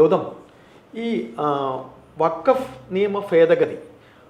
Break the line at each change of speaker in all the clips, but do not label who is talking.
ഗൗതം ഈ വക്കഫ് നിയമ ഭേദഗതി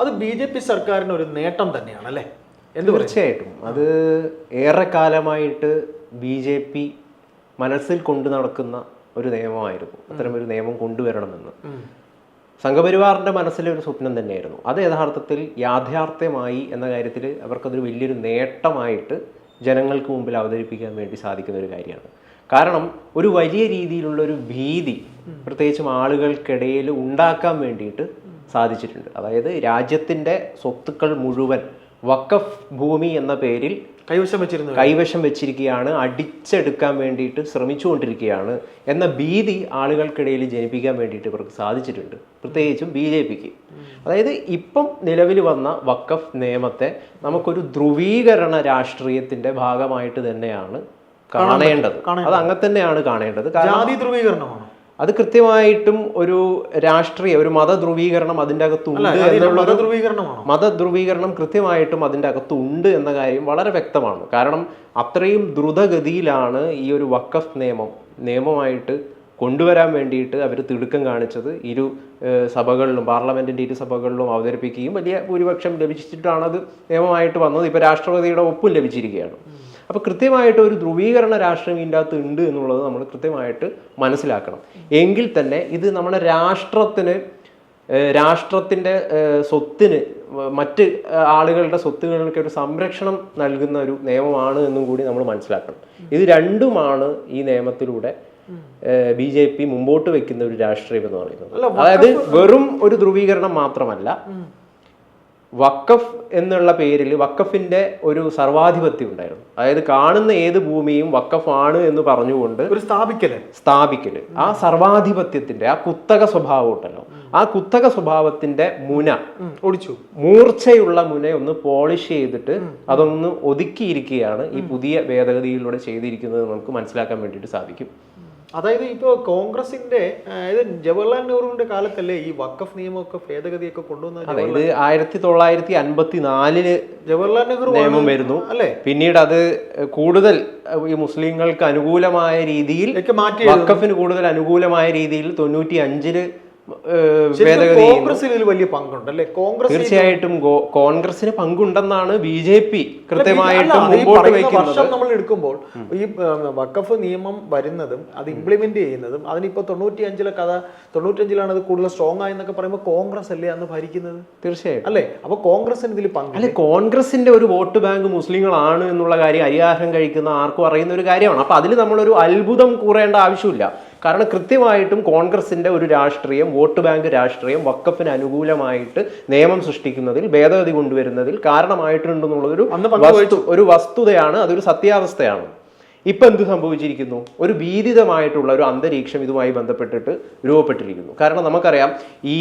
അത് ബി ജെ പി സർക്കാരിന് ഒരു നേട്ടം തന്നെയാണ് അല്ലേ? എന്ത്
തീർച്ചയായിട്ടും. അത് ഏറെക്കാലമായിട്ട് ബി ജെ പി മനസ്സിൽ കൊണ്ടു നടക്കുന്ന ഒരു നിയമമായിരുന്നു. അത്തരം ഒരു നിയമം കൊണ്ടുവരണമെന്ന്. സംഘപരിവാറിന്റെ മനസ്സിലെ ഒരു സ്വപ്നം തന്നെയായിരുന്നു. അത് യഥാർത്ഥത്തിൽ യാഥാർത്ഥ്യമായി എന്ന കാര്യത്തിൽ അവർക്കതൊരു വലിയൊരു നേട്ടമായിട്ട് ജനങ്ങൾക്ക് മുമ്പിൽ അവതരിപ്പിക്കാൻ വേണ്ടി സാധിക്കുന്ന ഒരു കാര്യമാണ്. കാരണം ഒരു വലിയ രീതിയിലുള്ള ഒരു ഭീതി പ്രത്യേകിച്ചും ആളുകൾക്കിടയിൽ ഉണ്ടാക്കാൻ വേണ്ടിയിട്ട് സാധിച്ചിട്ടുണ്ട്. അതായത് രാജ്യത്തിന്റെ സ്വത്തുക്കൾ മുഴുവൻ വക്കഫ് ഭൂമി എന്ന പേരിൽ
കൈവശം വെച്ചിരുന്നു
കൈവശം വെച്ചിരിക്കുകയാണ് അടിച്ചെടുക്കാൻ വേണ്ടിയിട്ട് ശ്രമിച്ചുകൊണ്ടിരിക്കുകയാണ് എന്ന ഭീതി ആളുകൾക്കിടയിൽ ജനിപ്പിക്കാൻ വേണ്ടിയിട്ട് ഇവർക്ക് സാധിച്ചിട്ടുണ്ട്. പ്രത്യേകിച്ചും ബി ജെ പിക്ക്. അതായത് ഇപ്പം നിലവിൽ വന്ന വക്കഫ് നിയമത്തെ നമുക്കൊരു ധ്രുവീകരണ രാഷ്ട്രീയത്തിന്റെ ഭാഗമായിട്ട് തന്നെയാണ് കാണേണ്ടത്. അത് അങ്ങനെ തന്നെയാണ് കാണേണ്ടത്.
ജാതി ധ്രുവീകരണമാണ്?
അത് കൃത്യമായിട്ടും ഒരു രാഷ്ട്രീയ ഒരു മത ധ്രുവീകരണം അതിന്റെ അകത്തുണ്ട്
മത ധ്രുവീകരണം
മതധ്രുവീകരണം കൃത്യമായിട്ടും അതിന്റെ അകത്തുണ്ട് എന്ന കാര്യം വളരെ വ്യക്തമാണ്. കാരണം അത്രയും ദ്രുതഗതിയിലാണ് ഈ ഒരു വക്കഫ് നിയമം നിയമമായിട്ട് കൊണ്ടുവരാൻ വേണ്ടിയിട്ട് അവർ തിടുക്കം കാണിച്ചത്. ഇരു സഭകളിലും പാർലമെന്റിന്റെ ഇരു സഭകളിലും അവതരിപ്പിക്കുകയും വലിയ ഭൂരിപക്ഷം ലഭിച്ചിട്ടാണ് അത് നിയമമായിട്ട് വന്നത്. ഇപ്പോൾ രാഷ്ട്രപതിയുടെ ഒപ്പും ലഭിച്ചിരിക്കുകയാണ്. അപ്പോൾ കൃത്യമായിട്ട് ഒരു ധ്രുവീകരണ രാഷ്ട്രീയം ഇതിന്റെ അകത്ത് ഉണ്ട് എന്നുള്ളത് നമ്മൾ കൃത്യമായിട്ട് മനസ്സിലാക്കണം. എങ്കിൽ തന്നെ ഇത് നമ്മുടെ രാഷ്ട്രത്തിന് രാഷ്ട്രത്തിന്റെ സ്വത്തിന് മറ്റ് ആളുകളുടെ സ്വത്തുകൾക്ക് ഒരു സംരക്ഷണം നൽകുന്ന ഒരു നിയമമാണ് എന്നും കൂടി നമ്മൾ മനസ്സിലാക്കണം. ഇത് രണ്ടുമാണ് ഈ നിയമത്തിലൂടെ ബി ജെ പി മുമ്പോട്ട് വെക്കുന്ന ഒരു രാഷ്ട്രീയം എന്ന് പറയുന്നത്. അതായത് വെറും ഒരു ധ്രുവീകരണം മാത്രമല്ല വക്കഫ് എന്നുള്ള പേരിൽ വക്കഫിന്റെ ഒരു സർവാധിപത്യം ഉണ്ടായിരുന്നു. അതായത് കാണുന്ന ഏത് ഭൂമിയും വക്കഫാണ് എന്ന് പറഞ്ഞുകൊണ്ട്
ഒരു സ്ഥാപിക്കൽ.
സ്ഥാപിക്കൽ. ആ സർവാധിപത്യത്തിന്റെ ആ കുത്തക സ്വഭാവം ഉണ്ടല്ലോ. ആ കുത്തക സ്വഭാവത്തിന്റെ മുന.
ഒടിച്ചു.
മൂർച്ചയുള്ള മുന ഒന്ന് പോളിഷ് ചെയ്തിട്ട് അതൊന്ന് ഒതുക്കിയിരിക്കുകയാണ് ഈ പുതിയ ഭേദഗതിയിലൂടെ ചെയ്തിരിക്കുന്നത് നമുക്ക് മനസ്സിലാക്കാൻ വേണ്ടിയിട്ട് സാധിക്കും.
അതായത് ഇപ്പോൾ കോൺഗ്രസിന്റെ അതായത് ജവഹർലാൽ നെഹ്റുവിന്റെ കാലത്തല്ലേ ഈ വക്കഫ് നിയമമൊക്കെ ഭേദഗതിയൊക്കെ കൊണ്ടുവന്നത്
ഇത് ആയിരത്തി തൊള്ളായിരത്തി അൻപത്തി നാലിൽ
ജവഹർലാൽ നെഹ്റു
നിയമം വരുന്നു.
അല്ലേ?
പിന്നീട് അത് കൂടുതൽ ഈ മുസ്ലിങ്ങൾക്ക് അനുകൂലമായ രീതിയിൽ വക്കഫിന് കൂടുതൽ അനുകൂലമായ രീതിയിൽ തൊണ്ണൂറ്റി അഞ്ചിൽ
കോൺഗ്രസിൽ വലിയ പങ്കുണ്ട് അല്ലേ കോൺഗ്രസ്
തീർച്ചയായിട്ടും കോൺഗ്രസിന് പങ്കുണ്ടെന്നാണ് ബി ജെ പി കൃത്യമായിട്ടും മുമ്പോട്ട്
വർഷം നമ്മൾ എടുക്കുമ്പോൾ ഈ വക്കഫ് നിയമം വരുന്നതും അത് ഇംപ്ലിമെന്റ് ചെയ്യുന്നതും അതിനിപ്പോ തൊണ്ണൂറ്റി അഞ്ചിലെ കഥ തൊണ്ണൂറ്റഞ്ചിലാണ് അത് കൂടുതൽ സ്ട്രോങ് ആയെന്നൊക്കെ പറയുമ്പോൾ കോൺഗ്രസ് അല്ലേ അന്ന് ഭരിക്കുന്നത്?
തീർച്ചയായിട്ടും.
അല്ലേ? അപ്പൊ കോൺഗ്രസിന് ഇതിൽ പങ്ക്
അല്ലെ കോൺഗ്രസിന്റെ ഒരു വോട്ട് ബാങ്ക് മുസ്ലിങ്ങളാണ് എന്നുള്ള കാര്യം അരിയാഹാരം കഴിക്കുന്ന ആർക്കും അറിയുന്ന ഒരു കാര്യമാണ്. അപ്പൊ അതിൽ നമ്മളൊരു അത്ഭുതം കൂറേണ്ട ആവശ്യമില്ല. കാരണം കൃത്യമായിട്ടും കോൺഗ്രസിന്റെ ഒരു രാഷ്ട്രീയം വോട്ട് ബാങ്ക് രാഷ്ട്രീയം വക്കഫിന് അനുകൂലമായിട്ട് നിയമം സൃഷ്ടിക്കുന്നതിൽ ഭേദഗതി കൊണ്ടുവരുന്നതിൽ
കാരണമായിട്ടുണ്ടെന്നുള്ളൊരു
വസ്തു ഒരു വസ്തുതയാണ് അതൊരു സത്യാവസ്ഥയാണ്. ഇപ്പൊ എന്ത് സംഭവിച്ചിരിക്കുന്നു? ഒരു ഭീതിതമായിട്ടുള്ള ഒരു അന്തരീക്ഷം ഇതുമായി ബന്ധപ്പെട്ടിട്ട് രൂപപ്പെട്ടിരിക്കുന്നു. കാരണം നമുക്കറിയാം ഈ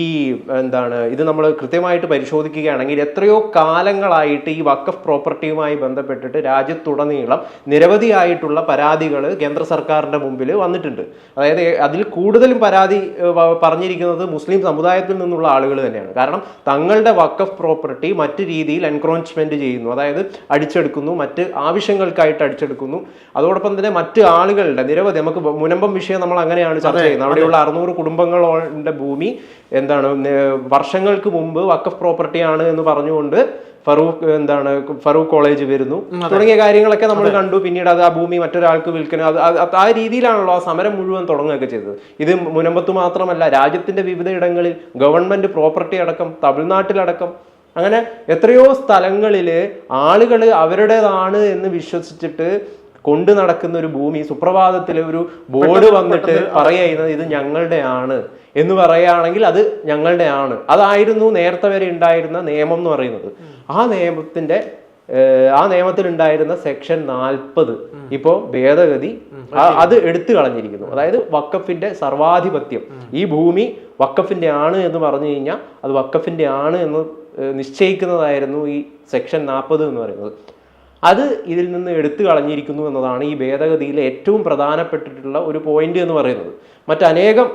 എന്താണ് ഇത് നമ്മൾ കൃത്യമായിട്ട് പരിശോധിക്കുകയാണെങ്കിൽ എത്രയോ കാലങ്ങളായിട്ട് ഈ വക്കഫ് പ്രോപ്പർട്ടിയുമായി ബന്ധപ്പെട്ടിട്ട് രാജ്യത്തുടനീളം നിരവധിയായിട്ടുള്ള പരാതികൾ കേന്ദ്ര സർക്കാരിന്റെ മുമ്പിൽ വന്നിട്ടുണ്ട്. അതായത് അതിൽ കൂടുതലും പരാതി പറഞ്ഞിരിക്കുന്നത് മുസ്ലിം സമുദായത്തിൽ നിന്നുള്ള ആളുകൾ തന്നെയാണ്. കാരണം തങ്ങളുടെ വക്കഫ് പ്രോപ്പർട്ടി മറ്റു രീതിയിൽ എൻക്രോച്ച്മെന്റ് ചെയ്യുന്നു. അതായത് അടിച്ചെടുക്കുന്നു മറ്റ് ആവശ്യങ്ങൾക്കായിട്ട് അടിച്ചെടുക്കുന്നു. അതോടൊപ്പം തന്നെ മറ്റ് ആളുകളുടെ നിരവധി നമുക്ക് മുനമ്പം വിഷയം നമ്മൾ അങ്ങനെയാണ് ചർച്ച ചെയ്യുന്നത്. അവിടെയുള്ള അറുന്നൂറ് കുടുംബങ്ങളുടെ ഭൂമി എന്താണ് വർഷങ്ങൾക്ക് മുമ്പ് വക്കഫ് പ്രോപ്പർട്ടിയാണ് എന്ന് പറഞ്ഞുകൊണ്ട് ഫറൂഖ് എന്താണ് ഫറൂഖ് കോളേജ് വരുന്നു. തുടങ്ങിയ കാര്യങ്ങളൊക്കെ നമ്മൾ കണ്ടു. പിന്നീട് അത് ആ ഭൂമി മറ്റൊരാൾക്ക് വിൽക്കണം അത് ആ രീതിയിലാണല്ലോ ആ സമരം മുഴുവൻ തുടങ്ങുകയൊക്കെ ചെയ്തത്. ഇത് മുനമ്പത്ത് മാത്രമല്ല രാജ്യത്തിന്റെ വിവിധ ഇടങ്ങളിൽ ഗവൺമെന്റ് പ്രോപ്പർട്ടി അടക്കം തമിഴ്നാട്ടിലടക്കം അങ്ങനെ എത്രയോ സ്ഥലങ്ങളിൽ ആളുകൾ അവരുടേതാണ് എന്ന് വിശ്വസിച്ചിട്ട് കൊണ്ടു നടക്കുന്ന ഒരു ഭൂമി സുപ്രഭാതത്തിൽ ഒരു ബോർഡ് വന്നിട്ട് പറയുന്നത് ഇത് ഞങ്ങളുടെയാണ് എന്ന് പറയുകയാണെങ്കിൽ അത് ഞങ്ങളുടെയാണ്. അതായിരുന്നു നേരത്തെ വരെ ഉണ്ടായിരുന്ന നിയമം എന്ന് പറയുന്നത്. ആ നിയമത്തിന്റെ ഏഹ്, ആ നിയമത്തിൽ ഉണ്ടായിരുന്ന സെക്ഷൻ നാൽപ്പത്. ഇപ്പോ ഭേദഗതി അത് എടുത്തു കളഞ്ഞിരിക്കുന്നു. അതായത് വക്കഫിന്റെ സർവാധിപത്യം. ഈ ഭൂമി വക്കഫിന്റെ ആണ് എന്ന് പറഞ്ഞു കഴിഞ്ഞാൽ അത് വക്കഫിന്റെ ആണ് എന്ന് നിശ്ചയിക്കുന്നതായിരുന്നു ഈ സെക്ഷൻ നാൽപ്പത് എന്ന് പറയുന്നത്. അത് ഇതിൽ നിന്ന് എടുത്തു കളഞ്ഞിരിക്കുന്നു എന്നതാണ് ഈ ഭേദഗതിയിലെ ഏറ്റവും പ്രധാനപ്പെട്ടിട്ടുള്ള ഒരു പോയിന്റ് എന്ന് പറയുന്നത്. മറ്റനേകം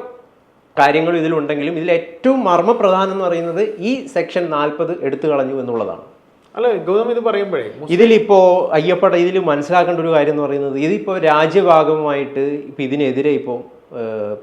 കാര്യങ്ങൾ ഇതിലുണ്ടെങ്കിലും ഇതിൽ ഏറ്റവും മർമ്മപ്രധാനം എന്ന് പറയുന്നത് ഈ സെക്ഷൻ നാൽപ്പത് എടുത്തു കളഞ്ഞു എന്നുള്ളതാണ്.
അല്ല ഗൗതം ഇത് പറയുമ്പോഴേ
ഇതിലിപ്പോ അയ്യപ്പട ഇതിൽ മനസ്സിലാക്കേണ്ട ഒരു കാര്യം എന്ന് പറയുന്നത് ഇതിപ്പോ രാജ്യഭാഗമായിട്ട് ഇപ്പൊ ഇതിനെതിരെ ഇപ്പോൾ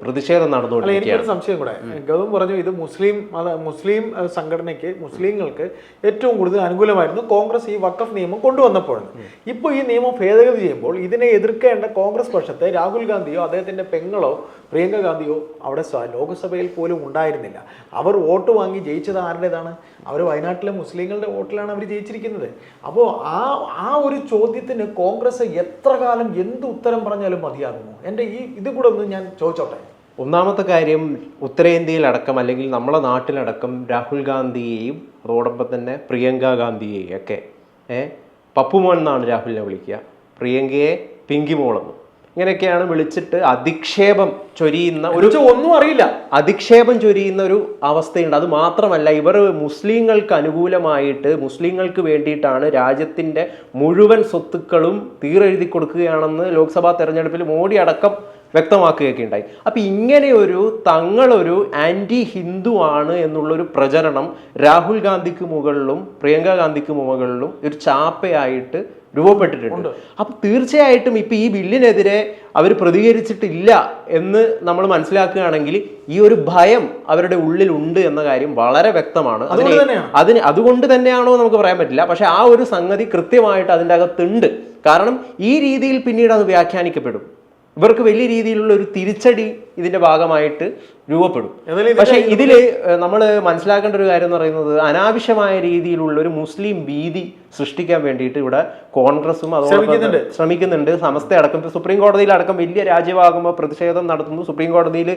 പ്രതിഷേധം നടന്നുകൊണ്ടിരിക്കുകയാണ്.
എനിക്കൊരു സംശയം കൂടെ. ഗൗതം പറഞ്ഞു ഇത് മുസ്ലിം മത മുസ്ലിം സംഘടനയ്ക്ക് മുസ്ലിങ്ങൾക്ക് ഏറ്റവും കൂടുതൽ അനുകൂലമായിരുന്നു കോൺഗ്രസ് ഈ വക്കഫ് നിയമം കൊണ്ടുവന്നപ്പോഴാണ്. ഇപ്പോൾ ഈ നിയമം ഭേദഗതി ചെയ്യുമ്പോൾ ഇതിനെ എതിർക്കേണ്ട കോൺഗ്രസ് പക്ഷത്തെ രാഹുൽ ഗാന്ധിയോ അദ്ദേഹത്തിന്റെ പെങ്ങളോ പ്രിയങ്ക ഗാന്ധിയോ അവിടെ ലോകസഭയിൽ പോലും ഉണ്ടായിരുന്നില്ല. അവർ വോട്ട് വാങ്ങി ജയിച്ചത് ആരുടേതാണ്? അവർ വയനാട്ടിലെ മുസ്ലിങ്ങളുടെ വോട്ടിലാണ് അവർ ജയിച്ചിരിക്കുന്നത്. അപ്പോൾ ആ ആ ഒരു ചോദ്യത്തിന് കോൺഗ്രസ് എത്ര കാലം എന്ത് ഉത്തരം പറഞ്ഞാലും മതിയാകുമോ? എന്റെ ഈ ഇത് കൂടെ ഒന്ന് ഞാൻ ചോദിച്ചോട്ടെ.
ഒന്നാമത്തെ കാര്യം ഉത്തരേന്ത്യയിലടക്കം അല്ലെങ്കിൽ നമ്മളെ നാട്ടിലടക്കം രാഹുൽ ഗാന്ധിയെയും അതോടൊപ്പം തന്നെ പ്രിയങ്ക ഗാന്ധിയെയും ഒക്കെ ഏ പപ്പുമോൻ എന്നാണ് രാഹുലിനെ വിളിക്കുക. പ്രിയങ്കയെ പിങ്കിമോളെന്നും ഇങ്ങനെയൊക്കെയാണ് വിളിച്ചിട്ട് അധിക്ഷേപം ചൊരിയുന്ന ഒരു
ഒന്നും അറിയില്ല.
അധിക്ഷേപം ചൊരിയുന്ന ഒരു അവസ്ഥയുണ്ട്. അത് മാത്രമല്ല ഇവർ മുസ്ലിങ്ങൾക്ക് അനുകൂലമായിട്ട് മുസ്ലിങ്ങൾക്ക് വേണ്ടിയിട്ടാണ് രാജ്യത്തിന്റെ മുഴുവൻ സ്വത്തുക്കളും തീരെഴുതി കൊടുക്കുകയാണെന്ന് ലോക്സഭാ തെരഞ്ഞെടുപ്പിൽ മോഡി അടക്കം വ്യക്തമാക്കുകയൊക്കെ ഉണ്ടായി. അപ്പൊ ഇങ്ങനെ ഒരു തങ്ങളൊരു ആന്റി ഹിന്ദു ആണ് എന്നുള്ളൊരു പ്രചരണം രാഹുൽ ഗാന്ധിക്ക് മുകളിലും പ്രിയങ്ക ഗാന്ധിക്ക് മുകളിലും ഒരു ചാപ്പയായിട്ട് രൂപപ്പെട്ടിട്ടുണ്ട്. അപ്പൊ തീർച്ചയായിട്ടും ഇപ്പൊ ഈ ബില്ലിനെതിരെ അവർ പ്രതികരിച്ചിട്ടില്ല എന്ന് നമ്മൾ മനസ്സിലാക്കുകയാണെങ്കിൽ ഈ ഒരു ഭയം അവരുടെ ഉള്ളിൽ ഉണ്ട് എന്ന കാര്യം വളരെ വ്യക്തമാണ്. അതിന് അതിന് അതുകൊണ്ട് തന്നെയാണോ നമുക്ക് പറയാൻ പറ്റില്ല. പക്ഷെ ആ ഒരു സംഗതി കൃത്യമായിട്ട് അതിന്റെ അകത്തുണ്ട്. കാരണം ഈ രീതിയിൽ പിന്നീട് അത് വ്യാഖ്യാനിക്കപ്പെടും. ഇവർക്ക് വലിയ രീതിയിലുള്ള ഒരു തിരിച്ചടി ഇതിന്റെ ഭാഗമായിട്ട് രൂപപ്പെടും. പക്ഷെ ഇതിൽ നമ്മൾ മനസ്സിലാക്കേണ്ട ഒരു കാര്യം എന്ന് പറയുന്നത് അനാവശ്യമായ രീതിയിലുള്ള ഒരു മുസ്ലിം ഭീതി സൃഷ്ടിക്കാൻ വേണ്ടിയിട്ട് ഇവിടെ കോൺഗ്രസും അതോടൊപ്പം
ശ്രമിക്കുന്നുണ്ട്.
ശ്രമിക്കുന്നുണ്ട്. സമസ്ത അടക്കം സുപ്രീം കോടതിയിൽ അടക്കം വലിയ രാജ്യമാകുമ്പോൾ പ്രതിഷേധം നടത്തുന്നു. സുപ്രീം കോടതിയിൽ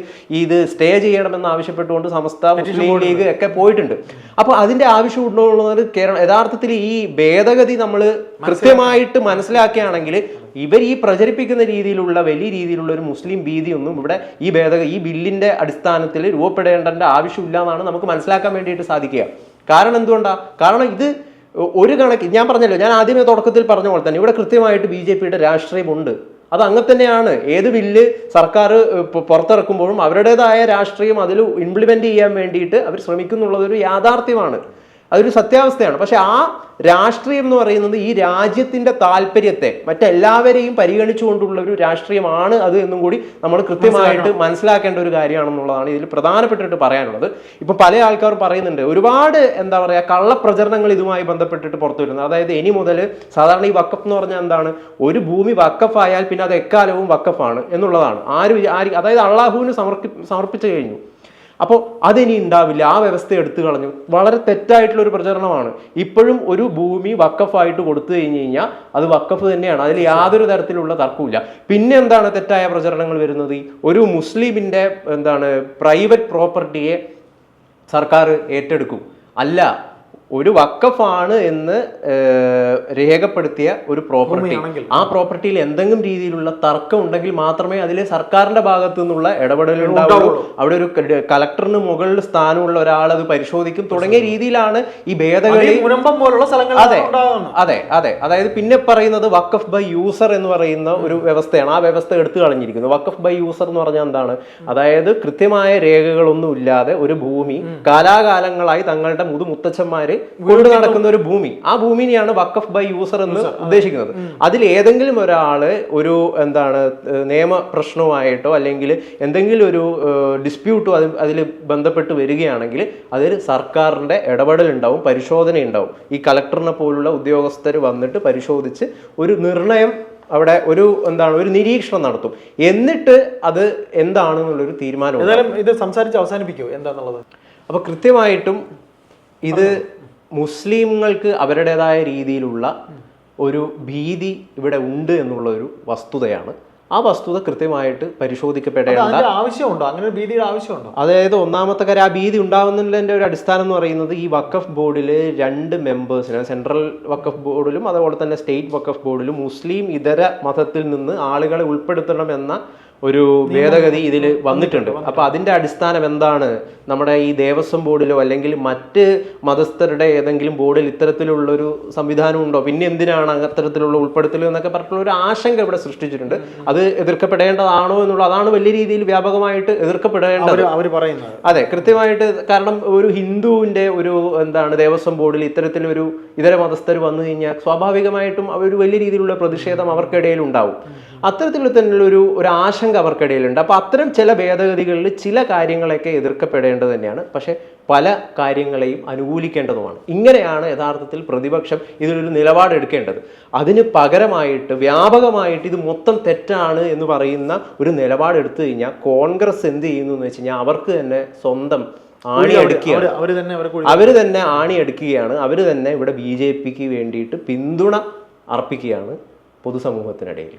ഇത് സ്റ്റേ ചെയ്യണമെന്ന് ആവശ്യപ്പെട്ടുകൊണ്ട് സമസ്ത മുസ്ലിം ലീഗ് ഒക്കെ പോയിട്ടുണ്ട്. അപ്പോൾ അതിന്റെ ആവശ്യം ഉണ്ടോ എന്നുള്ളത് കേരളം യഥാർത്ഥത്തിൽ ഈ ഭേദഗതി നമ്മൾ കൃത്യമായിട്ട് മനസ്സിലാക്കുകയാണെങ്കിൽ ഇവർ ഈ പ്രചരിപ്പിക്കുന്ന രീതിയിലുള്ള വലിയ രീതിയിലുള്ള ഒരു മുസ്ലിം ഭീതിയൊന്നും ഇവിടെ ഈ ഭേദ ഈ ബില്ലിന്റെ അടിസ്ഥാനത്തിൽ രൂപപ്പെടേണ്ടതിന്റെ ആവശ്യമില്ല എന്നാണ് നമുക്ക് മനസ്സിലാക്കാൻ വേണ്ടിയിട്ട് സാധിക്കുക. കാരണം എന്തുകൊണ്ടാണ് കാരണം ഇത് ഒരു കണക്ക് ഞാൻ പറഞ്ഞല്ലോ ഞാൻ ആദ്യമേ തുടക്കത്തിൽ പറഞ്ഞ പോലെ തന്നെ ഇവിടെ കൃത്യമായിട്ട് ബി ജെ പിയുടെ രാഷ്ട്രീയമുണ്ട്. അത് അങ്ങനെ തന്നെയാണ്. ഏത് ബില്ല് സർക്കാർ പുറത്തിറക്കുമ്പോഴും അവരുടേതായ രാഷ്ട്രീയം അതിൽ ഇംപ്ലിമെന്റ് ചെയ്യാൻ വേണ്ടിയിട്ട് അവർ ശ്രമിക്കുന്നുള്ളതൊരു യാഥാർത്ഥ്യമാണ്. അതൊരു സത്യാവസ്ഥയാണ്. പക്ഷെ ആ രാഷ്ട്രീയം എന്ന് പറയുന്നത് ഈ രാജ്യത്തിന്റെ താല്പര്യത്തെ മറ്റെല്ലാവരെയും പരിഗണിച്ചുകൊണ്ടുള്ള ഒരു രാഷ്ട്രീയമാണ് അത് എന്നും കൂടി നമ്മൾ കൃത്യമായിട്ട് മനസ്സിലാക്കേണ്ട ഒരു കാര്യമാണെന്നുള്ളതാണ് ഇതിൽ പ്രധാനപ്പെട്ടിട്ട് പറയാനുള്ളത്. ഇപ്പം പല ആൾക്കാരും പറയുന്നുണ്ട് ഒരുപാട് എന്താ പറയുക കള്ളപ്രചരണങ്ങൾ ഇതുമായി ബന്ധപ്പെട്ടിട്ട് പുറത്തു വരുന്നത് അതായത് ഇനി മുതൽ സാധാരണ ഈ വക്കഫ് എന്ന് പറഞ്ഞാൽ എന്താണ്? ഒരു ഭൂമി വക്കഫായാൽ പിന്നെ അത് എക്കാലവും വക്കഫാണ് എന്നുള്ളതാണ്. ആര് ആര് അതായത് അള്ളാഹുവിന് സമർപ്പി സമർപ്പിച്ചു കഴിഞ്ഞു. അപ്പോൾ അതിനി ഉണ്ടാവില്ല. ആ വ്യവസ്ഥ എടുത്തു കളഞ്ഞു. വളരെ തെറ്റായിട്ടുള്ള ഒരു പ്രചരണമാണ്. ഇപ്പോഴും ഒരു ഭൂമി വക്കഫായിട്ട് കൊടുത്തു കഴിഞ്ഞ് കഴിഞ്ഞാൽ അത് വക്കഫ് തന്നെയാണ്. അതിൽ യാതൊരു തരത്തിലുള്ള തർക്കമില്ല പിന്നെ എന്താണ് തെറ്റായ പ്രചരണങ്ങൾ വരുന്നത്? ഒരു മുസ്ലിമിന്റെ എന്താണ് പ്രൈവറ്റ് പ്രോപ്പർട്ടിയെ സർക്കാർ ഏറ്റെടുക്കും. അല്ല ഒരു വക്കഫാണ് എന്ന് രേഖപ്പെടുത്തിയ ഒരു പ്രോപ്പർട്ടി ആ പ്രോപ്പർട്ടിയിൽ എന്തെങ്കിലും രീതിയിലുള്ള തർക്കം ഉണ്ടെങ്കിൽ മാത്രമേ അതിൽ സർക്കാരിന്റെ ഭാഗത്തു നിന്നുള്ള ഇടപെടലുണ്ടാവുള്ളൂ അവിടെ ഒരു കലക്ടറിന് കളക്ടറിന് മുകളിൽ സ്ഥാനമുള്ള ഒരാൾ അത് പരിശോധിക്കും. തുടങ്ങിയ രീതിയിലാണ് ഈ ഭേദഗതി
പോലുള്ള
അതെ. അതെ അതെ. അതായത് പിന്നെ പറയുന്നത് വക്കഫ് ബൈ യൂസർ എന്ന് പറയുന്ന ഒരു വ്യവസ്ഥയാണ്. ആ വ്യവസ്ഥ എടുത്തു കളഞ്ഞിരിക്കുന്നു. വക്കഫ് ബൈ യൂസർ എന്ന് പറഞ്ഞാൽ എന്താണ്? അതായത് കൃത്യമായ രേഖകളൊന്നും ഇല്ലാതെ ഒരു ഭൂമി കാലാകാലങ്ങളായി തങ്ങളുടെ മുതുമുത്തച്ഛന്മാര് കൊണ്ടു നടക്കുന്ന ഒരു ഭൂമി. ആ ഭൂമിനെയാണ് വക്കഫ് ബൈ യൂസർ എന്ന് ഉദ്ദേശിക്കുന്നത്. അതിൽ ഏതെങ്കിലും ഒരാൾ ഒരു എന്താണ് നിയമ പ്രശ്നവുമായിട്ടോ അല്ലെങ്കിൽ എന്തെങ്കിലും ഒരു ഡിസ്പ്യൂട്ടോ അത് അതിൽ ബന്ധപ്പെട്ട് വരികയാണെങ്കിൽ അതിൽ സർക്കാരിന്റെ ഇടപെടൽ ഉണ്ടാവും പരിശോധന ഉണ്ടാവും. ഈ കളക്ടറിനെ പോലുള്ള ഉദ്യോഗസ്ഥർ വന്നിട്ട് പരിശോധിച്ച് ഒരു നിർണയം അവിടെ ഒരു എന്താണ് ഒരു നിരീക്ഷണം നടത്തും. എന്നിട്ട് അത് എന്താണെന്നുള്ളൊരു തീരുമാനം
ഇത് സംസാരിച്ച് അവസാനിപ്പിക്കൂ. എന്താന്നുള്ളത്?
അപ്പൊ കൃത്യമായിട്ടും ഇത് മുസ്ലിങ്ങൾക്ക് അവരുടേതായ രീതിയിലുള്ള ഒരു ഭീതി ഇവിടെ ഉണ്ട് എന്നുള്ള ഒരു വസ്തുതയാണ്. ആ വസ്തുത കൃത്യമായിട്ട് പരിശോധിക്കപ്പെടേണ്ട
ആവശ്യമുണ്ടോ? അങ്ങനെ ഭീതിയുടെ ആവശ്യമുണ്ടോ?
അതായത് ഒന്നാമത്തെ കാര്യം ആ ഭീതി ഉണ്ടാവുന്നതിന്റെ ഒരു അടിസ്ഥാനം എന്ന് പറയുന്നത് ഈ വക്കഫ് ബോർഡിൽ രണ്ട് മെമ്പേഴ്സിന് സെൻട്രൽ വക്കഫ് ബോർഡിലും അതുപോലെ തന്നെ സ്റ്റേറ്റ് വക്കഫ് ബോർഡിലും മുസ്ലിം ഇതര മതത്തിൽ നിന്ന് ആളുകളെ ഉൾപ്പെടുത്തണം എന്ന ഒരു ഭേദഗതി ഇതിൽ വന്നിട്ടുണ്ട്. അപ്പൊ അതിന്റെ അടിസ്ഥാനം എന്താണ്? നമ്മുടെ ഈ ദേവസ്വം ബോർഡിലോ അല്ലെങ്കിൽ മറ്റ് മതസ്ഥരുടെ ഏതെങ്കിലും ബോർഡിൽ ഇത്തരത്തിലുള്ള ഒരു സംവിധാനം ഉണ്ടോ പിന്നെ എന്തിനാണ് അത്തരത്തിലുള്ള ഉൾപ്പെടുത്തൽ എന്നൊക്കെ പറഞ്ഞിട്ടുള്ള ഒരു ആശങ്ക ഇവിടെ സൃഷ്ടിച്ചിട്ടുണ്ട്. അത് എതിർക്കപ്പെടേണ്ടതാണോ എന്നുള്ള അതാണ് വലിയ രീതിയിൽ വ്യാപകമായിട്ട് എതിർക്കപ്പെടേണ്ടത്.
അവർ പറയുന്നത്.
അതെ കൃത്യമായിട്ട് കാരണം ഒരു ഹിന്ദുവിന്റെ ഒരു എന്താണ് ദേവസ്വം ബോർഡിൽ ഇത്തരത്തിലൊരു ഇതര മതസ്ഥർ വന്നു കഴിഞ്ഞാൽ സ്വാഭാവികമായിട്ടും അവർ വലിയ രീതിയിലുള്ള പ്രതിഷേധം അവർക്കിടയിൽ ഉണ്ടാവും. അത്തരത്തിൽ തന്നെയുള്ള ഒരു ഒരു ആശങ്ക അവർക്കിടയിലുണ്ട്. അപ്പോൾ അത്തരം ചില ഭേദഗതികളിൽ ചില കാര്യങ്ങളൊക്കെ എതിർക്കപ്പെടേണ്ടത് തന്നെയാണ്. പക്ഷേ പല കാര്യങ്ങളെയും അനുകൂലിക്കേണ്ടതുമാണ്. ഇങ്ങനെയാണ് യഥാർത്ഥത്തിൽ പ്രതിപക്ഷം ഇതിലൊരു നിലപാടെടുക്കേണ്ടത്. അതിന് പകരമായിട്ട് വ്യാപകമായിട്ട് ഇത് മൊത്തം തെറ്റാണ് എന്ന് പറയുന്ന ഒരു നിലപാടെടുത്തു കഴിഞ്ഞാൽ കോൺഗ്രസ് എന്ത് ചെയ്യുന്നു എന്ന് വെച്ച് കഴിഞ്ഞാൽ അവർക്ക് തന്നെ സ്വന്തം ആണി അടിക്കുകയാണ്
അവർ അവർ തന്നെ
അവർ തന്നെ ആണി എടുക്കുകയാണ് അവർ തന്നെ ഇവിടെ ബി ജെ പിക്ക് വേണ്ടിയിട്ട് പിന്തുണ അർപ്പിക്കുകയാണ് പൊതുസമൂഹത്തിനിടയിൽ